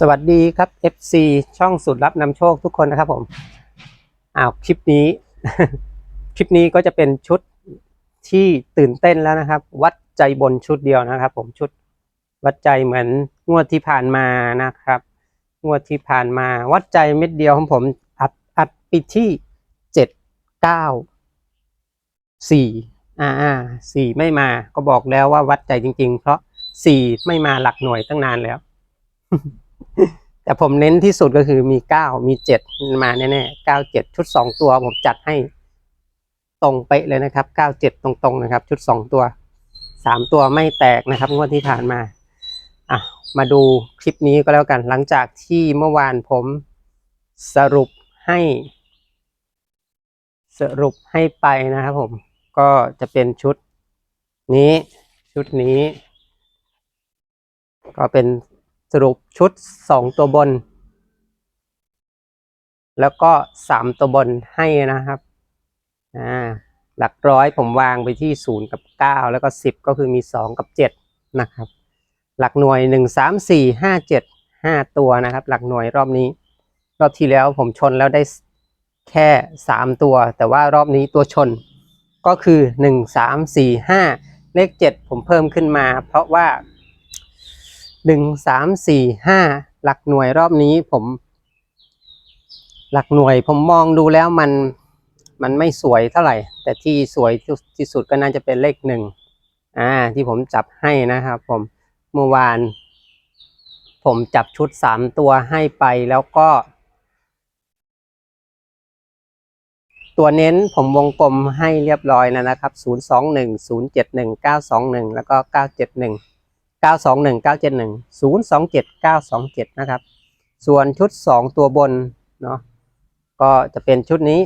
สวัสดีครับ FC ช่องสุดรับนำโชคทุกคนนะครับผมอ้าวคลิปนี้ คลิปนี้ก็จะเป็นชุดที่ตื่นเต้นแล้วนะครับ วัดใจบนชุดเดียวนะครับ ผมชุดวัดใจเหมือนงวดที่ผ่านมานะครับ งวดที่ผ่านมา วัดใจเม็ดเดียวของผมอัดอัดปิดที่เจ็ดเก้าสี่อ่าอ่าสี่ไม่มาก็บอกแล้วว่าวัดใจจริง ๆ เพราะสี่ไม่มาหลักหน่วยตั้งนานแล้ว แต่ผมเน้นที่สุดก็คือมีเก้ามีเจ็ดมาแน่ๆเก้าเจ็ดชุดสองตัวผมจัดให้ตรงเป๊ะเลยนะครับเก้าเจ็ดตรงๆนะครับ ชุดสองตัวสามตัวไม่แตกนะครับงวดที่ผ่านมาอะมาดูคลิปนี้ก็แล้วกัน หลังจากที่เมื่อวานผมสรุปให้ สรุปให้ไปนะครับผมก็จะเป็นชุดนี้ชุดนี้ ก็เป็น สรุปชุดสองตัวบน แล้วก็สามตัวบนให้นะครับอ่าหลักร้อยผมวางไปที่ศูนย์กับเก้าแล้วก็สิบก็คือมีสองกับเจ็ดนะครับ หลักหน่วยหนึ่งสามสี่ห้าเจ็ดห้าตัวนะครับ หลักหน่วยรอบนี้ รอบที่แล้วผมชนแล้วได้แค่สามตัว แต่ว่ารอบนี้ตัวชนก็คือหนึ่งสามสี่ห้าเลขเจ็ดผมเพิ่มขึ้นมา เพราะว่า หนึ่งสามสี่ห้าหลักหน่วยรอบนี้ผม หลักหน่วยผมมองดูแล้วมันมันไม่สวยเท่าไหร่ แต่ที่สวยที่สุดก็น่าจะเป็นเลขหนึ่งอ่าที่ผมจับให้นะครับผมเมื่อวาน ผมจับชุดสามตัวให้ไปแล้วก็ ตัวเน้นผมวงกลมให้เรียบร้อยแล้วนะครับ 0 2 1 0 7 1 9 2 1 แล้วก็ 971 921 971 027 927 นะครับ ส่วนชุด 2 ตัวบนเนาะก็จะเป็นชุดนี้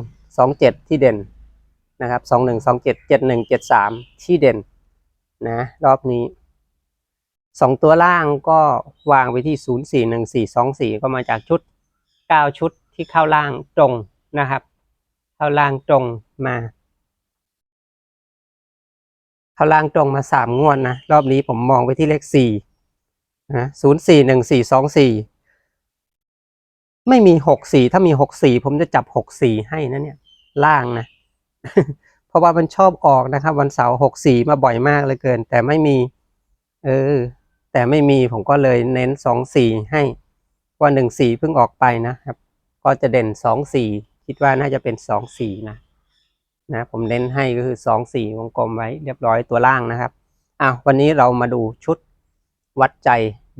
21 27 ที่เด่นนะครับ 21 27 71 73 ที่เด่นนะรอบนี้สองตัวล่างก็วางไปที่ 0 4 1 4 2 4 ก็มาจากชุด 9 ชุดที่เข้าล่างตรงนะครับ เข้าล่างตรงมา เข้าล่างตรงมาสามงวดนะ รอบนี้ผมมองไปที่เลขสี่นะศูนย์สี่หนึ่งสี่สองสี่ไม่มีหกสี่ถ้ามีหกสี่ผมจะจับหกสี่ให้นะเนี่ย ล่างนะ เพราะว่ามันชอบออกนะครับ วันเสาร์หกสี่มาบ่อยมากเลยเกิน แต่ไม่มี เออ แต่ไม่มีผมก็เลยเน้นสองสี่ให้ว่าหนึ่งสี่เพิ่งออกไปนะครับ ก็จะเด่นสองสี่คิดว่าน่าจะเป็นสองสี่นะ นะผมเน้นให้ก็คือสองสี่วงกลมไว้เรียบร้อยตัวล่างนะครับอะวันนี้เรามาดูชุดวัดใจ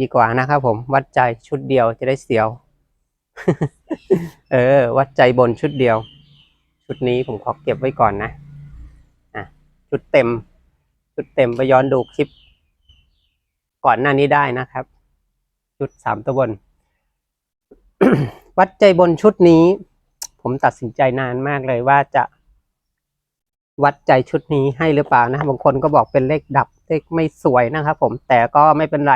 ดีกว่านะครับผมวัดใจชุดเดียวจะได้เสียว เออ วัดใจบนชุดเดียว ชุดนี้ผมขอเก็บไว้ก่อนนะอะชุดเต็ม ชุดเต็มไปย้อนดูคลิป ก่อนหน้านี้ได้นะครับ ชุดสามตัวบน วัดใจบนชุดนี้ ผมตัดสินใจนานมากเลยว่าจะ วัดใจชุดนี้ให้หรือเปล่านะบางคนก็บอกเป็นเลขดับเลขไม่สวยนะครับผมแต่ก็ไม่เป็นไร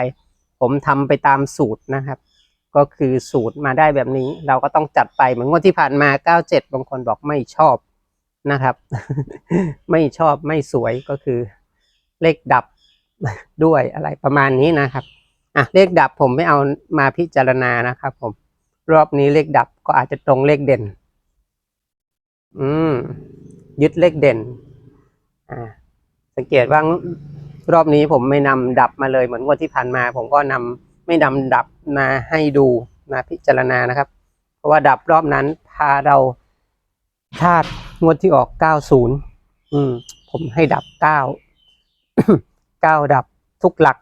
ผมทำไปตามสูตรนะครับ ก็คือสูตรมาได้แบบนี้ เราก็ต้องจัดไปเหมือนงวดที่ผ่านมา 97 บางคนบอกไม่ชอบนะครับ ไม่ชอบไม่สวยก็คือเลขดับด้วยอะไรประมาณนี้นะครับอะเลขดับผมไม่เอามาพิจารณานะครับผมรอบนี้เลขดับก็อาจจะตรงเลขเด่น อืม ยึดเลขเด่นอ่าสังเกตว่ารอบนี้ผมไม่นำดับมาเลยเหมือนงวดที่ผ่านมา ผมก็นำไม่นำดับมาให้ดูมาพิจารณานะครับ เพราะว่าดับรอบนั้นพาเราพลาดงวดที่ออก 90 อืม ผมให้ดับ 9 9 ดับทุกหลัก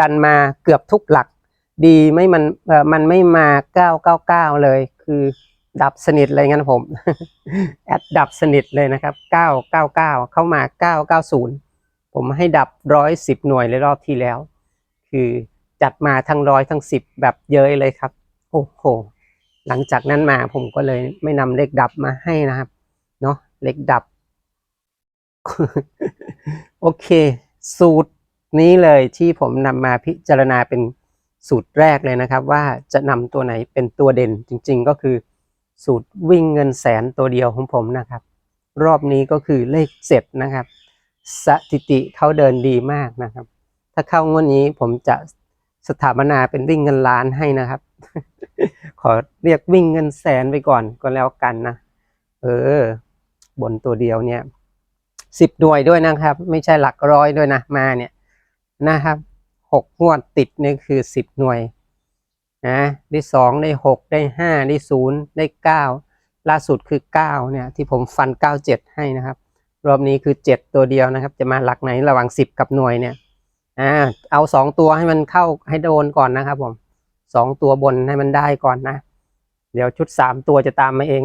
ดันมาเกือบทุกหลัก ดีไม่มันเออมันไม่มา 999 เลย คือ ดับสนิทเลยงั้นผม แอดดับสนิทเลยนะครับ999เข้ามา990ผมให้ดับร้อยสิบหน่วยเลยรอบที่แล้ว คือจัดมาทั้งร้อยทั้งสิบแบบเย้ยเลยครับ โอ้โห หลังจากนั้นมาผมก็เลยไม่นำเลขดับมาให้นะครับ เนาะเลขดับ โอเค สูตรนี้เลยที่ผมนำมาพิจารณาเป็นสูตรแรกเลยนะครับ ว่าจะนำตัวไหนเป็นตัวเด่นจริง ๆ ก็คือ สูตรวิ่งเงินแสนตัวเดียวของผมนะครับ รอบนี้ก็คือเลขเจ็ดนะครับ สถิติเขาเดินดีมากนะครับ ถ้าเข้างวดนี้ผมจะสถาปนาเป็นวิ่งเงินล้านให้นะครับ ขอเรียกวิ่งเงินแสนไปก่อนก็แล้วกันนะ เออ บนตัวเดียวเนี่ยสิบหน่วยด้วยนะครับ ไม่ใช่หลักร้อยด้วยนะมาเนี่ยนะครับหกงวดติดนี่คือสิบหน่วย นะได้สองได้หกได้ห้าได้ศูนย์ได้เก้าล่าสุดคือเก้าเนี่ยที่ผมฟันเก้าเจ็ดให้นะครับ รอบนี้คือเจ็ดตัวเดียวนะครับ จะมาหลักไหนระหว่างสิบกับหน่วยเนี่ยอ่าเอาสองตัวให้มันเข้าให้โดนก่อนนะครับผมสองตัวบนให้มันได้ก่อนนะ เดี๋ยวชุดสามตัวจะตามมาเอง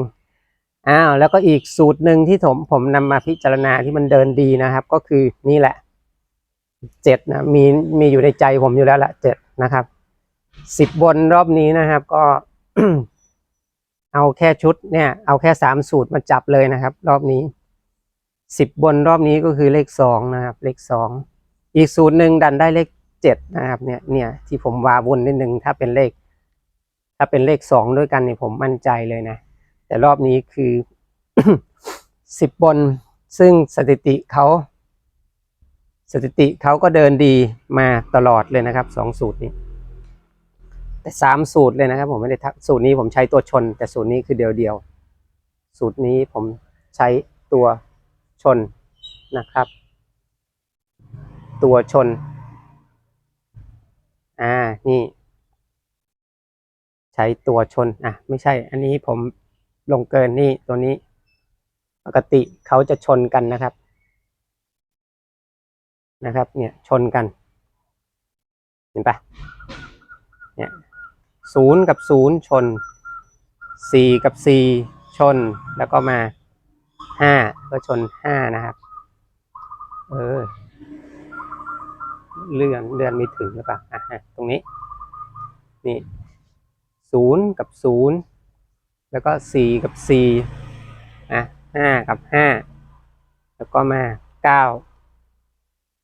อ้าวแล้วก็อีกสูตรหนึ่งที่ผมผมนำมาพิจารณาที่มันเดินดีนะครับ ก็คือนี่แหละเจ็ดนะมีมีอยู่ในใจผมอยู่แล้วแหละเจ็ดนะครับ สิบบนรอบนี้นะครับ ก็เอาแค่ชุดเนี่ย เอาแค่สามสูตรมาจับเลยนะครับ รอบนี้สิบบนรอบนี้ก็คือเลขสองนะครับ เลขสองอีกสูตรหนึ่งดันได้เลขเจ็ดนะครับเนี่ยเนี่ยที่ผมวาวนนิดนึงถ้าเป็นเลข ถ้าเป็นเลขสองด้วยกันเนี่ยผมมั่นใจเลยนะ แต่รอบนี้คือสิบบนซึ่งสถิติเขาสถิติเขาก็เดินดีมาตลอดเลยนะครับสองสูตรนี้ แต่สามสูตรเลยนะครับ ผมไม่ได้ทักสูตรนี้ผมใช้ตัวชน แต่สูตรนี้คือเดียวเดียว สูตรนี้ผมใช้ตัวชนนะครับ ตัวชน อ่านี่ ใช้ตัวชนอะไม่ใช่ อันนี้ผมลงเกินนี่ตัวนี้ ปกติเขาจะชนกันนะครับ นะครับ เนี่ยชนกัน เห็นปะเนี่ย ศูนย์กับศูนย์ชนสี่กับสี่ชนแล้วก็มาห้าก็ชนห้านะครับ เออ เลื่อนเลื่อนไม่ถึงหรือเปล่าอะฮะตรงนี้ นี่ศูนย์กับศูนย์แล้วก็สี่กับสี่อะห้ากับห้าแล้วก็มาเก้า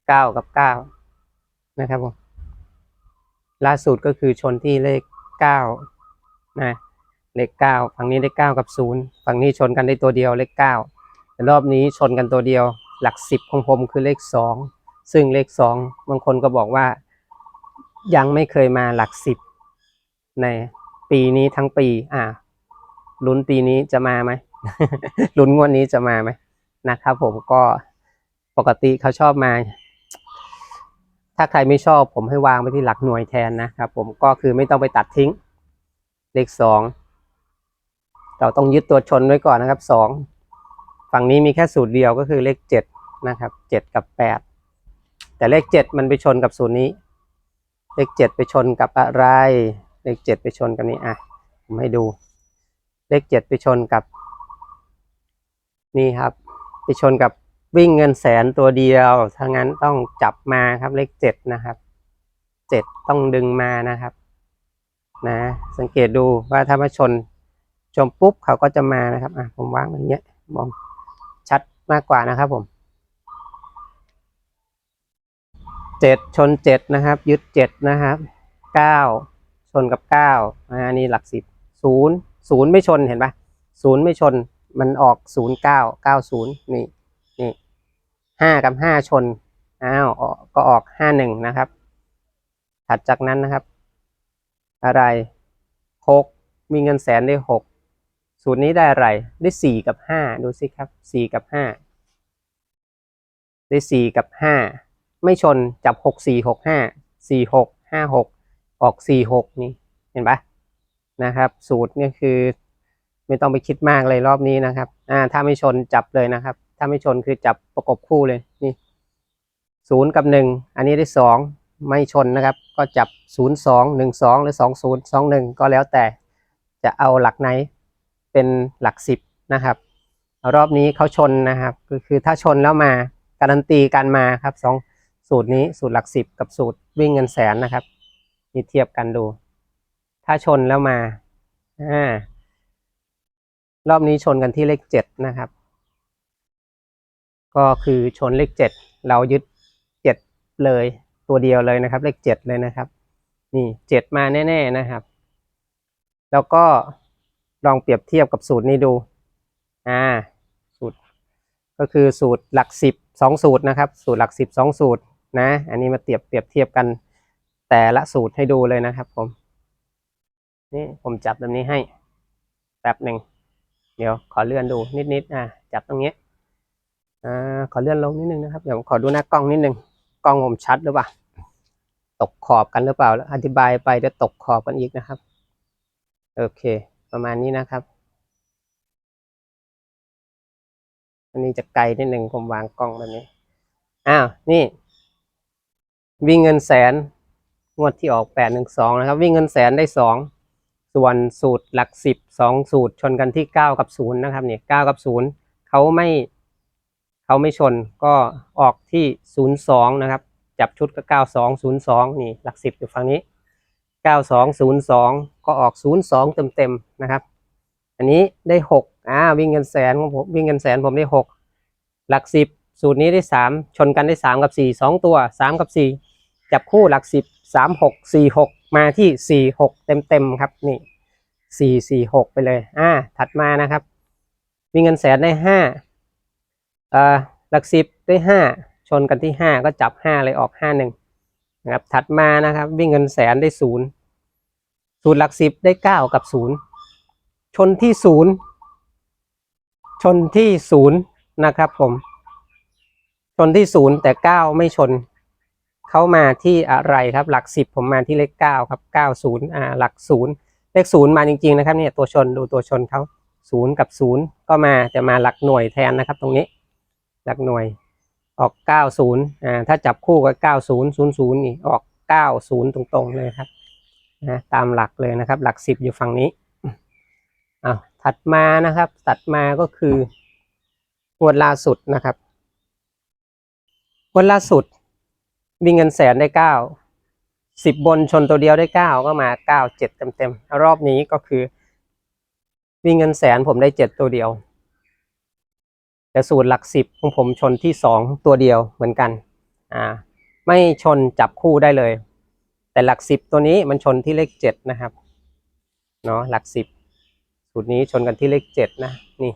เก้ากับเก้านะครับผมล่าสุดก็คือชนที่เลข เก้านะเลขเก้าฝั่งนี้เลขเก้ากับศูนย์ฝั่งนี้ชนกันได้ตัวเดียวเลขเก้ารอบนี้ชนกันตัวเดียว หลักสิบของผมคือเลขสองซึ่งเลขสองบางคนก็บอกว่ายังไม่เคยมาหลักสิบในปีนี้ทั้งปี อ่าลุ้นปีนี้จะมาไหมลุ้นงวดนี้จะมาไหมนะครับผมก็ปกติเขาชอบมา ถ้าใครไม่ชอบผมให้วางไปที่หลักหน่วยแทนนะครับ ผมก็คือไม่ต้องไปตัดทิ้ง เลขสองเราต้องยึดตัวชนไว้ก่อนนะครับสองฝั่งนี้มีแค่สูตรเดียวก็คือเลขเจ็ดนะครับเจ็ดกับแปดแต่เลขเจ็ดมันไปชนกับสูตรนี้ เลขเจ็ดไปชนกับอะไร เลขเจ็ดไปชนกับนี้อะผมให้ดู เลขเจ็ดไปชนกับ นี่ครับ ไปชนกับ วิ่งเงินแสนตัวเดียว ถ้างั้นต้องจับมาครับเลขเจ็ดนะครับเจ็ดต้องดึงมานะครับ นะ สังเกตดูว่าถ้ามาชนชมปุ๊บเขาก็จะมานะครับอะผมวางอย่างเงี้ยมองชัดมากกว่านะครับผมเจ็ดชนเจ็ดนะครับ ยึดเจ็ดนะครับเก้าชนกับเก้าอ่านี่หลักสิบศูนย์ศูนย์ไม่ชนเห็นปะศูนย์ไม่ชนมันออกศูนย์เก้าเก้าศูนย์นี่ ห้ากับห้าชนอ้าวกก็ออกห้าหนึ่งนะครับ ถัดจากนั้นนะครับ อะไรหกมีเงินแสนได้หกสูตรนี้ได้อะไรได้สี่กับห้าดูสิครับสี่กับห้าได้สี่กับห้าไม่ชนจับหกสี่หกห้าสี่หกห้าหกออกสี่หกนี่เห็นปะนะครับ สูตรเนี่ยคือ ไม่ต้องไปคิดมากเลยรอบนี้นะครับอ่าถ้าไม่ชนจับเลยนะครับ ถ้าไม่ชนคือจับประกบคู่เลยนี่ศูนย์กับหนึ่งอันนี้ได้สองไม่ชนนะครับ ก็จับศูนย์สองหนึ่งสองหรือสองศูนย์สองหนึ่งก็แล้วแต่จะเอาหลักไหนเป็นหลักสิบนะครับรอบนี้เขาชนนะครับคือคือถ้าชนแล้วมาการันตีการมาครับสองสูตรนี้สูตรหลักสิบกับสูตรวิ่งเงินแสนนะครับนี่เทียบกันดู ถ้าชนแล้วมาอ่ารอบนี้ชนกันที่เลขเจ็ดนะครับ ก็คือชนเลขเจ็ดเรายึดเจ็ดเลยตัวเดียวเลยนะครับ เลขเจ็ดเลยนะครับ นี่เจ็ดมาแน่ๆนะครับ แล้วก็ลองเปรียบเทียบกับสูตรนี้ดูอ่าสูตรก็คือสูตรหลักสิบสองสูตรนะครับ สูตรหลักสิบสองสูตรนะ อันนี้มาเปรียบเปรียบเทียบกันแต่ละสูตรให้ดูเลยนะครับผมนี่ผมจับแบบนี้ให้แป๊บหนึ่งเดี๋ยวขอเลื่อนดูนิดๆอะจับตรงนี้ อ่าขอเลื่อนลงนิดนึงนะครับเดี๋ยวขอดูหน้ากล้องนิดนึงกล้องผมชัดหรือเปล่าตกขอบกันหรือเปล่าแล้วอธิบายไปจะตกขอบกันอีกนะครับ โอเค ประมาณนี้นะครับ อันนี้จะไกลนิดหนึ่งผมวางกล้องแบบนี้อ้าวนี่ วิ่งเงินแสนงวดที่ออกแปดหนึ่งสองนะครับ วิ่งเงินแสนได้สองส่วนสูตรหลักสิบสองสูตรชนกันที่เก้ากับศูนย์นะครับเนี่ยเก้ากับศูนย์เขาไม่ เขาไม่ชนก็ออกที่ศูนย์สองนะครับ จับชุดก็เก้าสองศูนย์สองนี่หลักสิบอยู่ฝั่งนี้เก้าสองศูนย์สองก็ออกศูนย์สองเต็มเต็มๆนะครับ อันนี้ได้หกอ่า วิ่งเงินแสนของผมวิ่งเงินแสนผมได้หกหลักสิบสูตรนี้ได้สามชนกันได้สามกับสี่สองตัวสามกับสี่จับคู่หลักสิบสามหกสี่หกมาที่สี่หกเต็มเต็มๆครับนี่สี่สี่หกไปเลย อ่า ถัดมานะครับ วิ่งเงินแสนได้ห้า อ่าหลักสิบได้ห้าชนกันที่ห้าก็จับห้าเลยออกห้าหนึ่งนะครับถัดมานะครับวิ่งเงินแสนได้ศูนย์สูตรหลักสิบได้เก้ากับศูนย์ชนที่ศูนย์ชนที่ศูนย์นะครับผม ชนที่ศูนย์แต่เก้าไม่ชน เข้ามาที่อะไรครับ หลักสิบผมมาที่เลขเก้าครับเก้าศูนย์อ่าหลักศูนย์เลขศูนย์มาจริง ๆ นะครับเนี่ยตัวชนดูตัวชนเขาศูนย์กับศูนย์ก็มาแต่มาหลักหน่วยแทนนะครับ ตรงนี้ หลักหน่วยออกเก้าศูนย์อ่าถ้าจับคู่ก็เก้าศูนย์ศูนย์นี่ออกเก้าศูนย์ตรงๆเลยครับนะตามหลักเลยนะครับ หลักสิบอยู่ฝั่งนี้อ้าวถัดมานะครับ ตัดมาก็คืองวดล่าสุดนะครับงวดล่าสุดวิ่งเงินแสนได้เก้าสิบบนชนตัวเดียวได้เก้าก็มาเก้าเจ็ดเต็มเต็มๆรอบนี้ก็คือวิ่งเงินแสนผมได้เจ็ดตัวเดียว แต่สูตรหลักสิบของผมชนที่สองตัวเดียวเหมือนกันอ่าไม่ชนจับคู่ได้เลย แต่หลักสิบตัวนี้มันชนที่เลขเจ็ดนะครับเนาะหลักสิบสูตรนี้ชนกันที่เลขเจ็ดนะนี่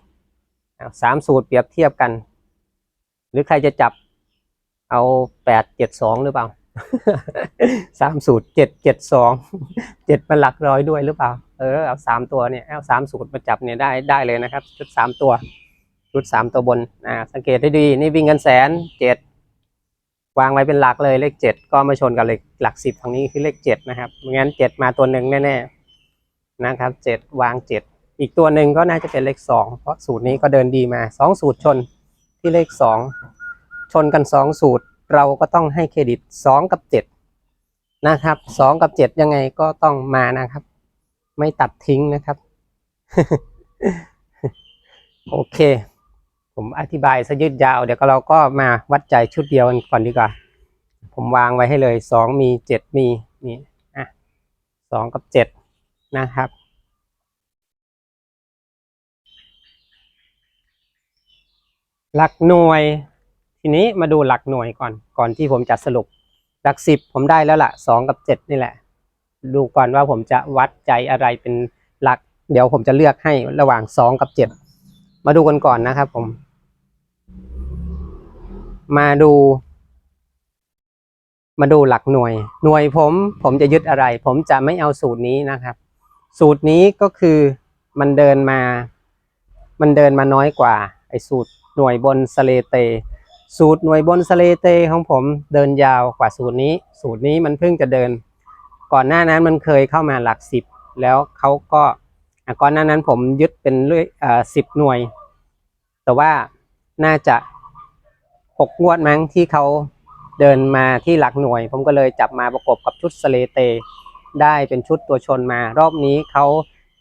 สามสูตรเปรียบเทียบกัน หรือใครจะจับเอาแปดเจ็ดสองหรือเปล่าสามสูตรเจ็ดเจ็ดสองเจ็ดเป็นหลักร้อยด้วยหรือเปล่า เออเอาสามตัวเนี่ยเอาสามสูตรมาจับเนี่ยได้ได้เลยนะครับชุดสามตัว ชุดสามตัวบนอ่าสังเกตได้ดี นี่วิ่งกันแสนเจ็ดวางไว้เป็นหลักเลยเลขเจ็ดก็มาชนกับเลขหลักสิบทางนี้คือเลขเจ็ดนะครับไม่งั้นเจ็ดมาตัวหนึ่งแน่ๆนะครับเจ็ดวางเจ็ดอีกตัวหนึ่งก็น่าจะเป็นเลขสองเพราะสูตรนี้ก็เดินดีมาสองสูตรชนที่เลขสองชนกันสองสูตร เราก็ต้องให้เครดิตสองกับเจ็ดนะครับสองกับเจ็ดยังไงก็ต้องมานะครับ ไม่ตัดทิ้งนะครับ โอเค ผมอธิบายซะยืดยาว เดี๋ยวก็เราก็มาวัดใจชุดเดียวกันก่อนดีกว่า ผมวางไว้ให้เลยสองมีเจ็ดมีนี่อะสองกับเจ็ดนะครับหลักหน่วย ทีนี้มาดูหลักหน่วยก่อนก่อนที่ผมจะสรุป หลักสิบผมได้แล้วล่ะสองกับเจ็ดนี่แหละ ดูก่อนว่าผมจะวัดใจอะไรเป็นหลัก เดี๋ยวผมจะเลือกให้ระหว่างสองกับเจ็ดมาดูกันก่อนนะครับผม มาดู มาดูหลักหน่วย หน่วยผม ผมจะยึดอะไร ผมจะไม่เอาสูตรนี้นะครับ สูตรนี้ก็คือมันเดินมา มันเดินมาน้อยกว่า ไอ้สูตรหน่วยบนสเลเต สูตรหน่วยบนสเลเตของผมเดินยาวกว่าสูตรนี้ สูตรนี้มันเพิ่งจะเดิน ก่อนหน้านั้นมันเคยเข้ามาหลักสิบแล้วเขาก็ก่อนหน้านั้นผมยึดเป็นเรื่อยเออสิบหน่วย แต่ว่าน่าจะ หกงวดมั้งที่เขาเดินมาที่หลักหน่วย ผมก็เลยจับมาประกบกับชุดสเลเต ได้เป็นชุดตัวชนมารอบนี้เขา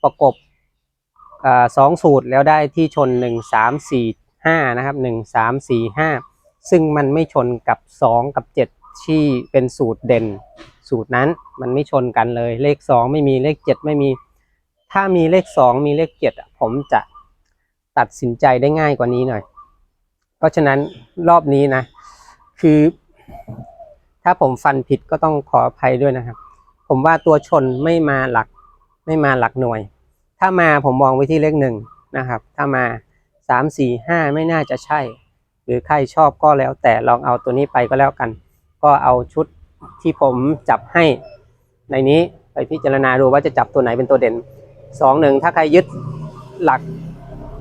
ประกบอสองสูตรแล้วได้ที่ชนหนึ่งสามสี่ห้านะครับหนึ่งสามสี่ห้าซึ่งมันไม่ชนกับสองกับเจ็ดที่เป็นสูตรเด่น สูตรนั้นมันไม่ชนกันเลยเลขสองไม่มีเลขเจ็ดไม่มี ถ้ามีเลขสองมีเลขเจ็ดผมจะตัดสินใจได้ง่ายกว่านี้หน่อย เพราะฉะนั้นรอบนี้นะ คือ ถ้าผมฟันผิดก็ต้องขออภัยด้วยนะครับ ผมว่าตัวชนไม่มาหลักไม่มาหลักหน่วย ถ้ามาผมมองไว้ที่เลขหนึ่งนะครับ ถ้ามาสามสี่ห้าไม่น่าจะใช่ หรือใครชอบก็แล้ว แต่ลองเอาตัวนี้ไปก็แล้วกัน ก็เอาชุดที่ผมจับให้ ในนี้ไปพิจารณาดูว่าจะจับตัวไหนเป็นตัวเด่นสองหนึ่งถ้าใครยึดหลัก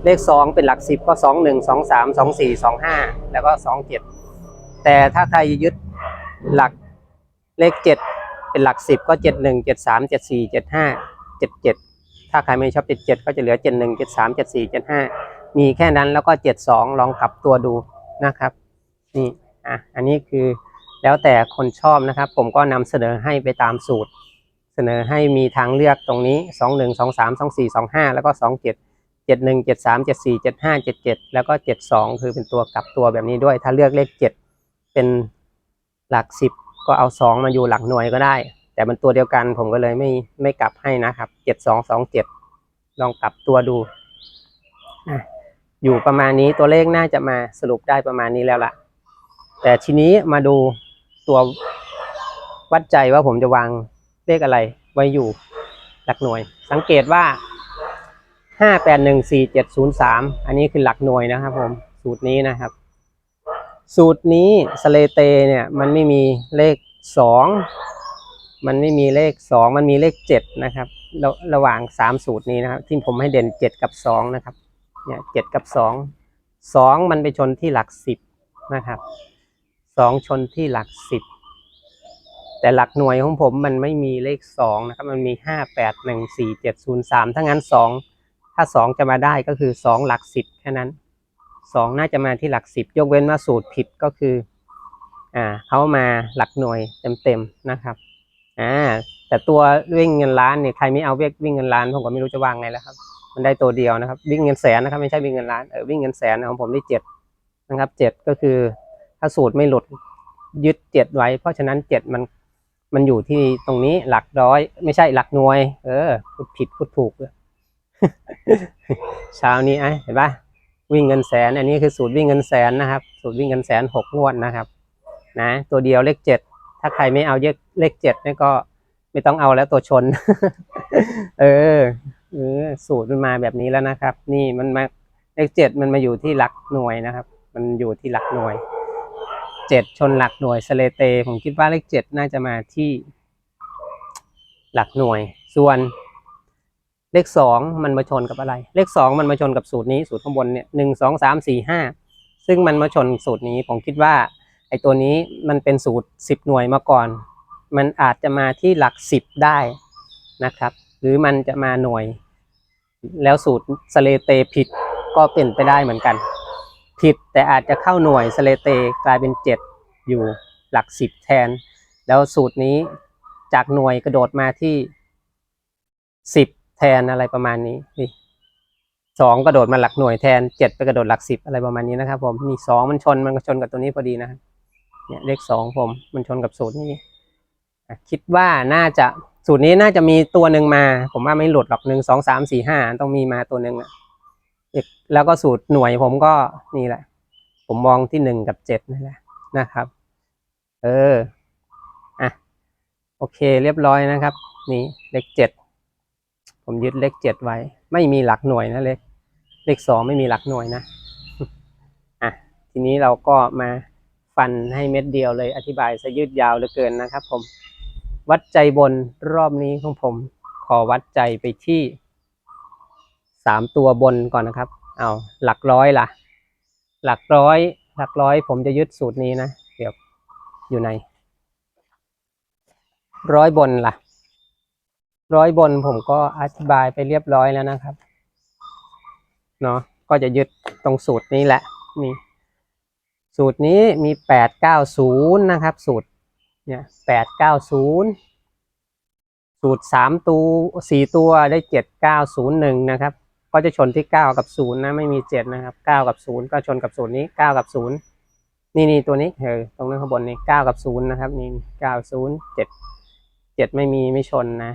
เลขสองเป็นหลักสิบก็สองหนึ่งสองสามสองสี่สองห้าแล้วก็สองเจ็ดแต่ถ้าใครยึดหลักเลขเจ็ดเป็นหลักสิบก็เจ็ดหนึ่งเจ็ดสามเจ็ดสี่เจ็ดห้าเจ็ดเจ็ดถ้าใครไม่ชอบเจ็ดเจ็ดก็จะเหลือเจ็ดหนึ่งเจ็ดสามเจ็ดสี่เจ็ดห้ามีแค่นั้นแล้วก็เจ็ดสองลองกลับตัวดูนะครับ นี่อะอันนี้คือแล้วแต่คนชอบนะครับ ผมก็นำเสนอให้ไปตามสูตร เสนอให้มีทางเลือกตรงนี้สองหนึ่งสองสามสองสี่สองห้าแล้วก็สอง เจ็ดหนึ่งเจ็ดสามเจ็ดสี่เจ็ดห้าเจ็ดเจ็ดแล้วก็เจ็ดสองคือเป็นตัวกลับตัวแบบนี้ด้วย ถ้าเลือกเลขเจ็ดเป็นหลักสิบก็เอาสองมาอยู่หลักหน่วยก็ได้ แต่มันตัวเดียวกันผมก็เลยไม่ไม่กลับให้นะครับเจ็ดสองสองเจ็ดลองกลับตัวดูอะอยู่ประมาณนี้ตัวเลขน่าจะมาสรุปได้ประมาณนี้แล้วล่ะ แต่ทีนี้มาดูตัววัดใจว่าผมจะวางเลขอะไรไว้อยู่หลักหน่วย สังเกตว่า ห้าแปดหนึ่งสี่เจ็ดศูนย์สามอันนี้คือหลักหน่วยนะครับผม สูตรนี้นะครับ สูตรนี้สเลเตเนี่ยมันไม่มีเลขสองมันไม่มีเลขสองมันมีเลขเจ็ดนะครับระระหว่างสามสูตรนี้นะครับ ที่ผมให้เด่นเจ็ดกับสองนะครับ เนี่ยเจ็ดกับสองสองมันไปชนที่หลักสิบนะครับสองชนที่หลักสิบแต่หลักหน่วยของผมมันไม่มีเลขสองนะครับ มันมีห้าแปดหนึ่งสี่เจ็ดศูนย์สามถ้างั้นสอง ถ้าสองจะมาได้ก็คือสองหลักสิบแค่นั้นสองน่าจะมาที่หลักสิบยกเว้นว่าสูตรผิดก็คืออ่าเขามาหลักหน่วยเต็มๆนะครับอ่าแต่ตัววิ่งเงินล้านเนี่ยใครไม่เอาเวกวิ่งเงินล้านผมก็ไม่รู้จะวางไงแล้วครับ มันได้ตัวเดียวนะครับ วิ่งเงินแสนนะครับไม่ใช่วิ่งเงินล้านเออวิ่งเงินแสนของผมได้เจ็ดนะครับเจ็ดก็คือถ้าสูตรไม่หลุดยึดเจ็ดไว้ เพราะฉะนั้นเจ็ดมันมันอยู่ที่ตรงนี้หลักร้อย ไม่ใช่หลักหน่วย เออพูดผิดพูดถูกเลย เช้านี้ไอ้เห็นปะวิ่งเงินแสน อันนี้คือสูตรวิ่งเงินแสนนะครับ สูตรวิ่งเงินแสนหกงวดนะครับ นะ ตัวเดียวเลขเจ็ดถ้าใครไม่เอาเยอะเลขเจ็ดนี่ก็ไม่ต้องเอาแล้วตัวชน เออเออสูตรมันมาแบบนี้แล้วนะครับ นี่มันมาเลขเจ็ดมันมาอยู่ที่หลักหน่วยนะครับ มันอยู่ที่หลักหน่วยเจ็ดชนหลักหน่วยสเลเต ผมคิดว่าเลขเจ็ดน่าจะมาที่หลักหน่วย ส่วน เลขสองมันมาชนกับอะไร เลขสองมันมาชนกับสูตรนี้สูตรข้างบนเนี่ยหนึ่งสองสามสี่ห้าซึ่งมันมาชนสูตรนี้ผมคิดว่าไอ้ตัวนี้มันเป็นสูตรสิบหน่วยมาก่อน มันอาจจะมาที่หลักสิบได้นะครับ หรือมันจะมาหน่วย แล้วสูตรสเลเตผิดก็เป็นไปได้เหมือนกัน ผิดแต่อาจจะเข้าหน่วยสเลเตกลายเป็นเจ็ดอยู่หลักสิบแทน แล้วสูตรนี้จากหน่วยกระโดดมาที่สิบ แทนอะไรประมาณนี้นี่สองกระโดดมาหลักหน่วยแทนเจ็ดไปกระโดดหลักสิบอะไรประมาณนี้นะครับ ผมนี่สองมันชนมันก็ชนกับตัวนี้พอดีนะเนี่ยเลขสองผมมันชนกับสูตรนี้คิดว่าน่าจะสูตรนี้น่าจะมีตัวหนึ่งมา ผมว่าไม่หลุดหรอกหนึ่งสองสามสี่ห้าต้องมีมาตัวหนึ่งอะอีกแล้วก็สูตรหน่วยผมก็นี่แหละ ผมมองที่หนึ่งกับเจ็ดนี่แหละนะครับ เอออะโอเคเรียบร้อยนะครับ นี่เลขเจ็ด ผมยึดเลขเจ็ดไว้ ไม่มีหลักหน่วยนะเลขเลขสองไม่มีหลักหน่วยนะอะทีนี้เราก็มาฟันให้เม็ดเดียวเลยอธิบายซะยืดยาวเหลือเกินนะครับ ผม วัดใจบนรอบนี้ของผม ขอวัดใจไปที่สามตัวบนก่อนนะครับ เอาหลักร้อยล่ะ หลักร้อย หลักร้อย ผมจะยึดสูตรนี้นะเดี๋ยวอยู่ใน ร้อยบนล่ะ ร้อยบนผมก็อธิบายไปเรียบร้อยแล้วนะครับ เนาะก็จะยึดตรงสูตรนี้แหละนี่สูตรนี้มีแปดเก้าศูนย์นะครับ สูตรเนี่ยแปดเก้าศูนย์สูตรสามตัวสี่ตัวได้เจ็ดเก้าศูนย์หนึ่งนะครับ ก็จะชนที่เก้ากับศูนย์นะไม่มีเจ็ดนะครับเก้ากับศูนย์ก็ชนกับศูนย์นี้เก้ากับศูนย์นี่นี่ตัวนี้เออตรงนั้นข้างบนนี่เก้ากับศูนย์นะครับนี่เก้าศูนย์เจ็ดเจ็ดไม่มีไม่ชนนะ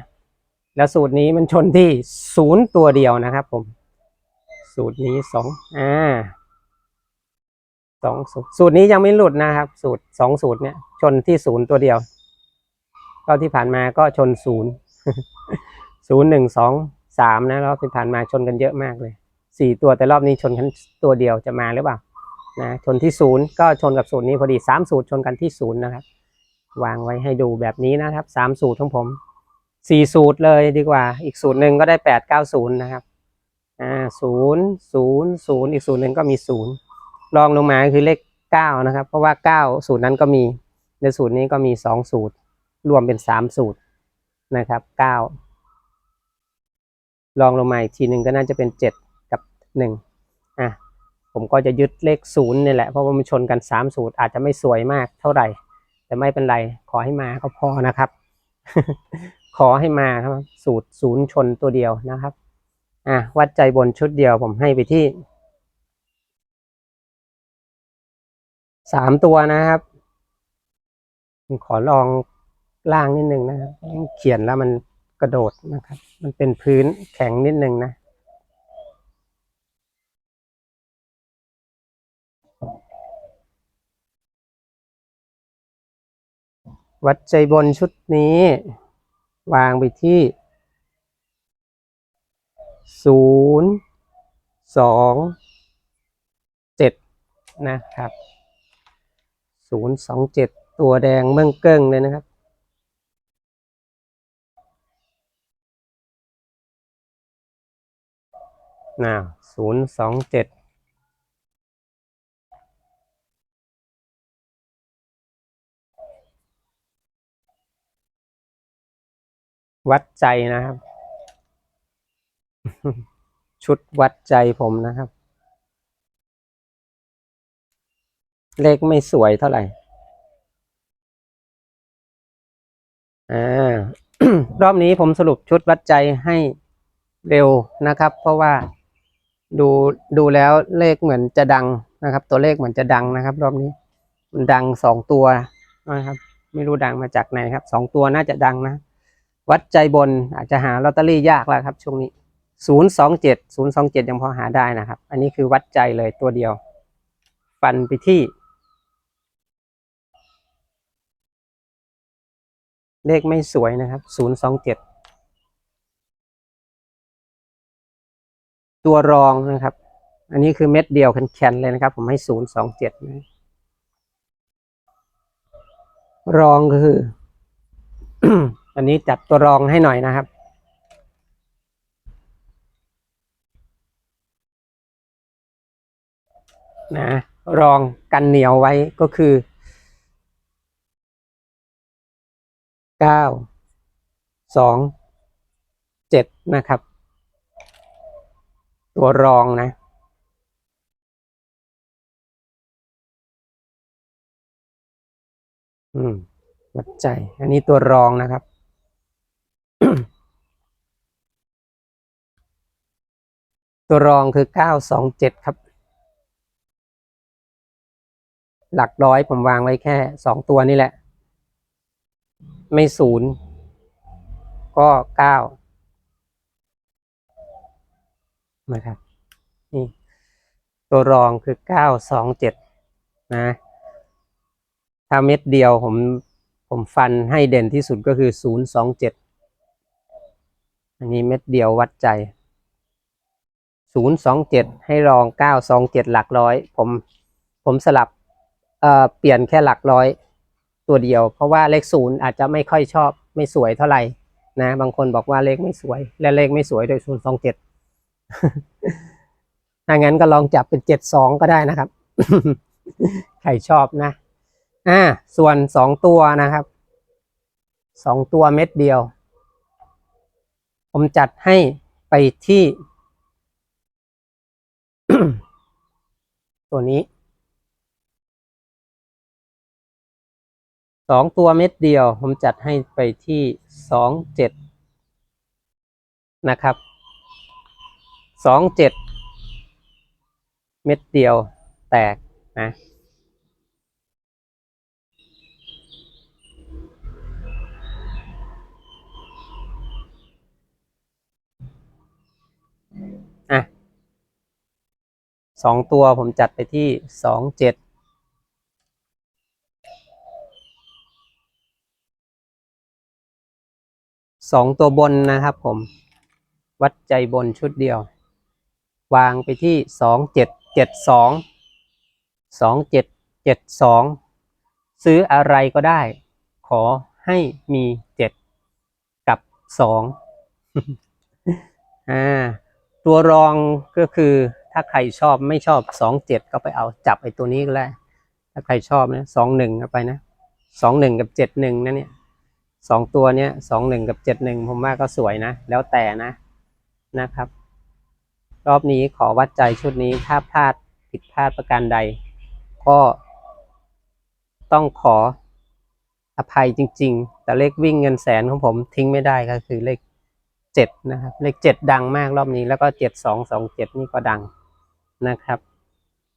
แล้วสูตรนี้มันชนที่ศูนย์ตัวเดียวนะครับ ผม สูตรนี้สองอ่าสองสูตรสูตรนี้ยังไม่หลุดนะครับ สูตรสองสูตรเนี่ย ชนที่ศูนย์ตัวเดียวก็ที่ผ่านมาก็ชนศูนย์ศูนย์หนึ่งสองสามนะรอบที่ผ่านมาชนกันเยอะมากเลยสี่ตัวแต่รอบนี้ชนกันตัวเดียวจะมาหรือเปล่านะชนที่ศูนย์ก็ชนกับสูตรนี้พอดีสามสูตรชนกันที่ศูนย์นะครับ วางไว้ให้ดูแบบนี้นะครับสามสูตรของผม สี่สูตรเลยดีกว่า อีกสูตรหนึ่งก็ได้แปดเก้าศูนย์นะครับ อ่าศูนย์ศูนย์ศูนย์อีกสูตรหนึ่งก็มีศูนย์รองลงมาคือเลขเก้านะครับ เพราะว่าเก้าสูตรนั้นก็มีในสูตรนี้ก็มีสองสูตร รวมเป็นสามสูตรนะครับเก้าลองลงมาอีกทีหนึ่งก็น่าจะเป็นเจ็ดกับหนึ่งอะผมก็จะยึดเลขศูนย์นี่แหละ เพราะว่ามันชนกันสามสูตรอาจจะไม่สวยมากเท่าไหร่ แต่ไม่เป็นไรขอให้มาก็พอนะครับ ขอให้มาครับ สูตรศูนย์ชนตัวเดียวนะครับ อะวัดใจบนชุดเดียวผมให้ไปที่สามตัวนะครับผมขอลองล่างนิดนึงนะครับ เขียนแล้วมันกระโดดนะครับ มันเป็นพื้นแข็งนิดนึงนะวัดใจบนชุดนี้ วางไปที่ 0 2 7 นะครับ 0 2 7 ตัวแดงเมืองเกิ้งเลยนะครับ น่า0 2 7 วัดใจนะครับ ชุดวัดใจผมนะครับ เลขไม่สวยเท่าไหร่อ่ารอบนี้ผมสรุปชุดวัดใจให้เร็วนะครับ เพราะว่าดูดูแล้วเลขเหมือนจะดังนะครับ ตัวเลขเหมือนจะดังนะครับ รอบนี้มันดังสองตัวนะครับ ไม่รู้ดังมาจากไหนครับสองตัวน่าจะดังนะ วัดใจบนอาจจะหาลอตเตอรี่ยากแล้วครับช่วงนี้ศูนย์สองเจ็ดศูนย์สองเจ็ดยังพอหาได้นะครับ อันนี้คือวัดใจเลยตัวเดียว ฟันไปที่ เลขไม่สวยนะครับศูนย์สองเจ็ดตัวรองนะครับ อันนี้คือเม็ดเดียวแข็งๆเลยนะครับ ผมให้ศูนย์สองเจ็ดนะรองก็คือ อันนี้จัดตัวรองให้หน่อยนะครับ นะรองกันเหนียวไว้ก็คือเก้าสองเจ็ดนะครับ ตัวรองนะอืมวัดใจ อันนี้ตัวรองนะครับ ตัวรองคือเก้าสองเจ็ดครับ หลักร้อยผมวางไว้แค่สองตัวนี่แหละ ไม่ศูนย์ก็เก้านะครับ นี่ ตัวรองคือเก้าสองเจ็ดนะถ้าเม็ดเดียวผมผมฟันให้เด่นที่สุดก็คือศูนย์สองเจ็ดอันนี้เม็ดเดียววัดใจ ศูนย์สองเจ็ดให้รองเก้าสองเจ็ดหลักร้อย ผมผมสลับเอ่อเปลี่ยนแค่หลักร้อยตัวเดียว เพราะว่าเลขศูนย์อาจจะไม่ค่อยชอบไม่สวยเท่าไหร่นะ บางคนบอกว่าเลขไม่สวย และเลขไม่สวยโดยศูนย์สองเจ็ดถ้างั้นก็ลองจับเป็นเจ็ดสองก็ได้นะครับ ใครชอบนะ อ่า ส่วนสองตัวนะครับสองตัวเม็ดเดียว ผมจัดให้ไปที่ ตัวนี้สองตัวเม็ดเดียว ผมจัดให้ไปที่สองเจ็ดนะครับสองเจ็ดเม็ดเดียวแตกนะอะ สองตัวผมจัดไปที่สองเจ็ดสองตัวบนนะครับผม วัดใจบนชุดเดียว วางไปที่สองเจ็ดเจ็ดสองสองเจ็ดเจ็ดสองซื้ออะไรก็ได้ ขอให้มีเจ็ดกับสองอ่าตัวรองก็คือ ถ้าใครชอบไม่ชอบสองเจ็ดก็ไปเอาจับไอ้ตัวนี้ก็ได้ถ้าใครชอบนะสองหนึ่งเอาไปนะสองหนึ่งกับเจ็ดหนึ่งนะเนี่ยสองตัวเนี้ยสองหนึ่งกับเจ็ดหนึ่งผมว่าก็สวยนะ แล้วแต่นะนะครับ รอบนี้ขอวัดใจชุดนี้ถ้าพลาดผิดพลาดประการใด ก็ต้องขออภัยจริง ๆ แต่เลขวิ่งเงินแสนของผมทิ้งไม่ได้ก็คือเลขเจ็ดนะครับ เลขเจ็ดดังมากรอบนี้แล้วก็เจ็ดสองสองเจ็ดนี่ก็ดัง นะครับ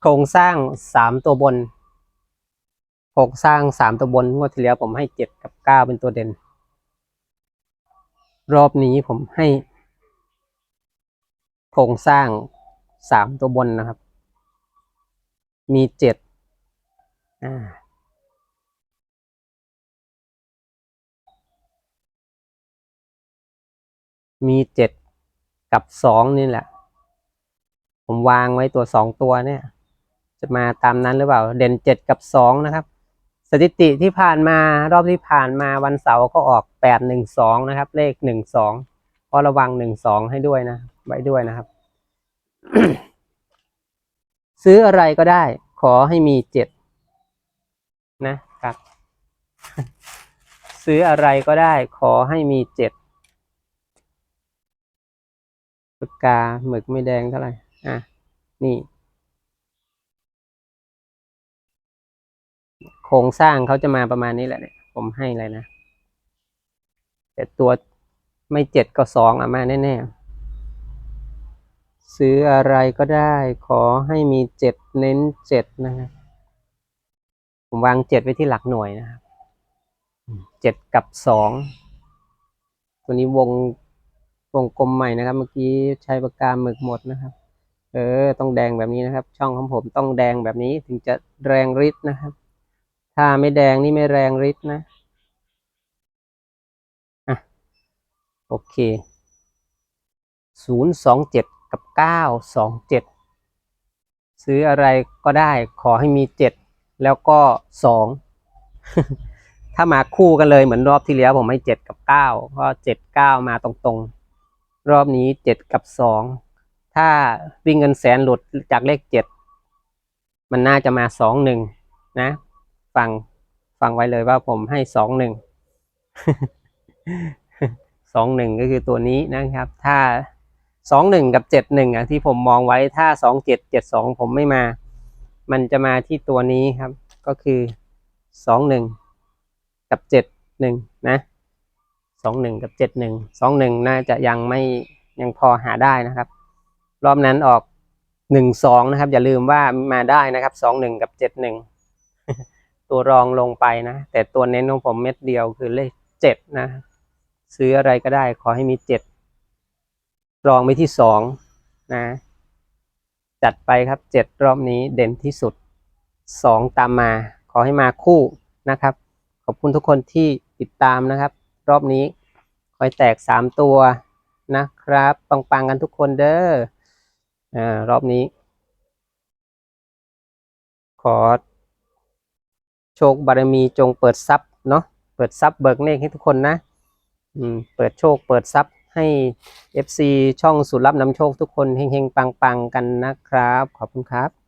โครงสร้างสามตัวบน โครงสร้างสามตัวบนงวดที่แล้วผมให้เจ็ดกับเก้าเป็นตัวเด่น รอบนี้ผมให้ โครงสร้างสามตัวบนนะครับ มีเจ็ดอ่ามีเจ็ดกับสองนี่แหละ ผมวางไว้ตัวสองตัวเนี่ย จะมาตามนั้นหรือเปล่า เด่นเจ็ดกับสองนะครับ สถิติที่ผ่านมารอบที่ผ่านมาวันเสาร์ก็ออกแปดหนึ่งสองนะครับ เลขหนึ่งสองก็ระวังหนึ่งสองให้ด้วยนะ ไว้ด้วยนะครับ ซื้ออะไรก็ได้ ขอให้มีเจ็ดนะครับ ซื้ออะไรก็ได้ ขอให้มีเจ็ดปากกาหมึกไม่แดงเท่าไหร่ อะนี่โครงสร้างเขาจะมาประมาณนี้แหละเนี่ยผมให้เลยนะแต่ตัวไม่เจ็ดก็สองอะมาแน่ๆซื้ออะไรก็ได้ขอให้มีเจ็ดเน้นเจ็ดนะครับผมวางเจ็ดไว้ที่หลักหน่วยนะครับเจ็ดกับสองตัวนี้วงวงกลมใหม่นะครับ เมื่อกี้ใช้ปากกาหมึกหมดนะครับ เออ ต้องแดงแบบนี้นะครับ ช่องของผมต้องแดงแบบนี้ถึงจะแรงฤทธิ์นะครับ ถ้าไม่แดงนี่ไม่แรงฤทธิ์นะอะโอเคศูนย์สองเจ็ดกับเก้าสองเจ็ดซื้ออะไรก็ได้ขอให้มีเจ็ดแล้วก็สองถ้ามาคู่กันเลยเหมือนรอบที่แล้วผมให้เจ็ดกับเก้าเพราะเจ็ดเก้ามาตรงๆ รอบนี้เจ็ดกับสอง ถ้าวิ่งเงินแสนหลุดจากเลขเจ็ดมันน่าจะมาสองหนึ่งนะฟังฟังไว้เลยว่าผมให้สองหนึ่งสองหนึ่งก็คือตัวนี้นะครับ ถ้าสองหนึ่งกับเจ็ดหนึ่งอะที่ผมมองไว้ถ้าสองเจ็ดเจ็ดสองผมไม่มา มันจะมาที่ตัวนี้ครับ ก็คือสองหนึ่งกับเจ็ดหนึ่งนะสองหนึ่งกับเจ็ดหนึ่งสองหนึ่งน่าจะยังไม่ยังพอหาได้นะครับ รอบนั้นออกหนึ่งสองนะครับ อย่าลืมว่ามาได้นะครับสองหนึ่งกับเจ็ดหนึ่งตัวรองลงไปนะ แต่ตัวเน้นของผมเม็ดเดียวคือเลขเจ็ดนะ ซื้ออะไรก็ได้ขอให้มีเจ็ดรองไปที่สองนะ จัดไปครับเจ็ดรอบนี้เด่นที่สุดสองตามมา ขอให้มาคู่นะครับ ขอบคุณทุกคนที่ติดตามนะครับ รอบนี้คอยแตกสามตัวนะครับ ปังๆกันทุกคนเด้อ อ่ารอบนี้ ขอ โชคบารมีจงเปิดทรัพย์เนาะเปิดทรัพย์เบิกเนกให้ทุกคนนะอืมเปิดโชคเปิดทรัพย์ให้ FC ช่องสุดรับนำโชคทุกคนเฮงๆ ปังๆ กันนะครับ ขอบคุณครับ